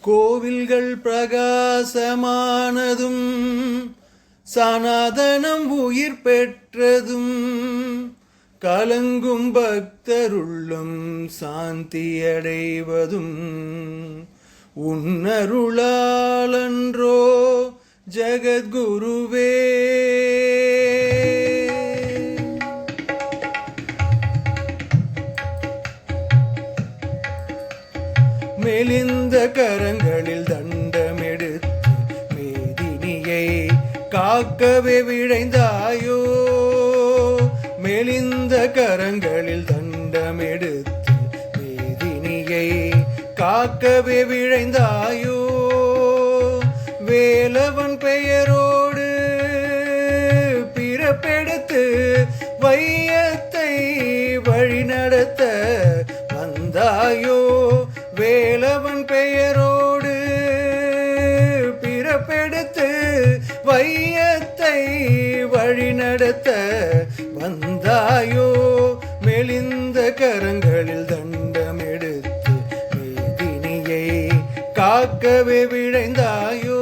கோவில்கள் பிரகாசமானதும் சனாதனம் உயிர் பெற்றதும் கலங்கும் பக்தருள்ளும் சாந்தியடைவதும். உன்னருளாலன்றோ ஜகத்குருவே. மெலிந்த கரங்களில் தண்டமெடுத்து மேதினியை காக்கவே விழைந்தாயோ? மெலிந்த கரங்களில் தண்டமெடுத்து மேதினியை காக்கவே விழைந்தாயோ? வேலவன் பெயரோடு பிறப்பெடுத்து வையத்தை வழிநடத்த வந்தாயோ? வேலவன் பெயரோடு பிறப்பெடுத்து வையத்தை வழிநடத்த வந்தாயோ? மெலிந்த கரங்களில் தண்டமெடுத்து மேதினியை காக்கவே விழைந்தாயோ?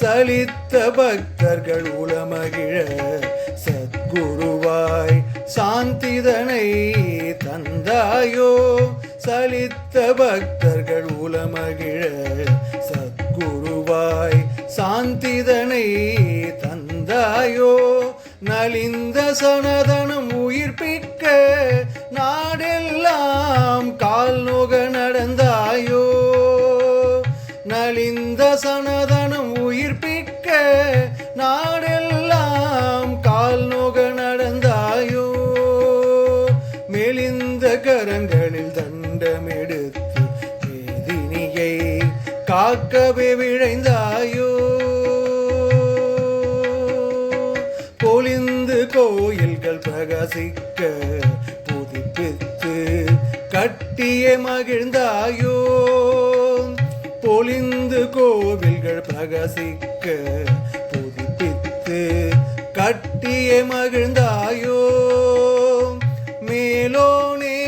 சலித்த பக்தர்கள் உளமகிழ சத்குருவாய் சாந்திதனை தந்தாயோ சலித்த பக்தர்கள் உலமகிழ சத்குருவாய் சாந்திதனை தந்தாயோ நலிந்த சனதனம் உயிர்ப்பிக்க நாடெல்லாம் கால் நோக நடந்தாயோ நலிந்த சனதனம் உயிர்ப்பிக்க நாடெல்லாம் காக்கவே விழைந்தாயோ? பொழிந்து கோயில்கள் பிரகாசிக்க புதுப்பித்து கட்டிய மகிழ்ந்தாயோ? பொழிந்து கோவில்கள் பிரகாசிக்க புதுப்பித்து கட்டிய மகிழ்ந்தாயோ? மேலோனே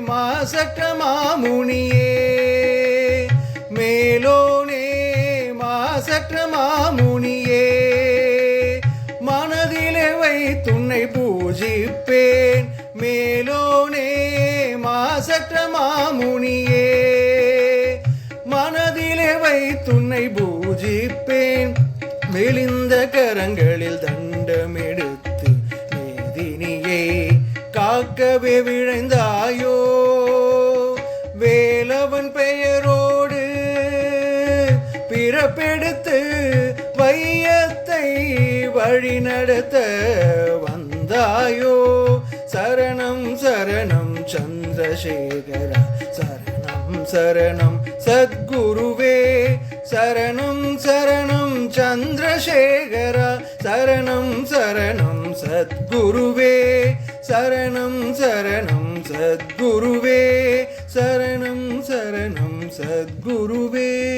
மாசற்ற மாமுனியே மாசற்ற மாமுனியே மனதிலே வைத்துன்னை பூஜிப்பேன். மேலோனே மாசற்ற மாமுனியே மனதிலே வைத்துன்னை பூஜிப்பேன். மெலிந்த கரங்களில் தண்டமெடுத்து மேதினியே காக்கவே விழைந்தாயோ பிறப்பெடுத்து வையத்தை வழிநடத்த வந்தாயோ? சரணம் சரணம் சந்திரசேகர சரணம் சரணம் சத்குருவே. சரணம் சரணம் சந்திரசேகர சரணம் சரணம் சத்குருவே. சரணம் சரணம் சத்குருவே. சரணம் சரணம் சத்குருவே.